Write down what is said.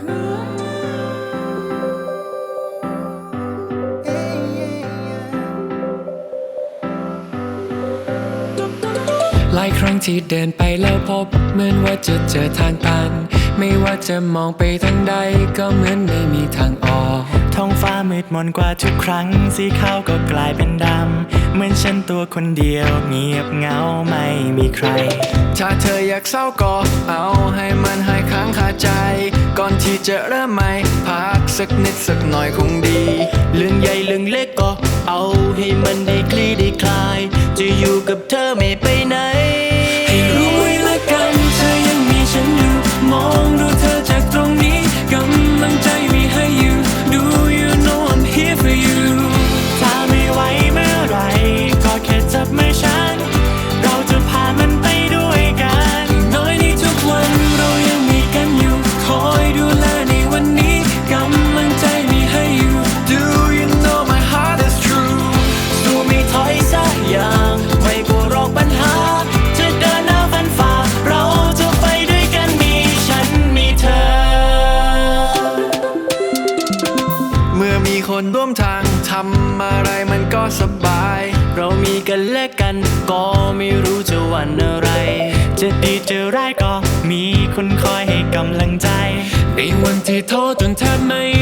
หลายครั้งที่เดินไปแล้วพบ เหมือนว่าจะเจอทางตัน ไม่ว่าจะมองไปทางใดก็เหมือนไม่มีทางออก ท้องฟ้ามืดมนกว่าทุกครั้ง สีขาวก็กลายเป็นดำ เหมือนฉันตัวคนเดียว เงียบเหงาไม่มีใคร ถ้าเธออยากเศร้าก็เอาให้มันหายค้างคาใจ ก่อนที่จะเริ่มใหม่พักสักนิดสักหน่อยคงดี เรื่องใหญ่เรื่องเล็กก็เอาให้มันได้คลี่ได้คลาย จะอยู่กับเธอไม่ไปไหน ร่วมทางทำอะไรมันก็สบาย เรามีกันและกันก็ไม่รู้จะหวันอะไร จะดีจะร้ายก็มีคนคอยให้กำลังใจ ในวันที่ท้อจนแทบไม่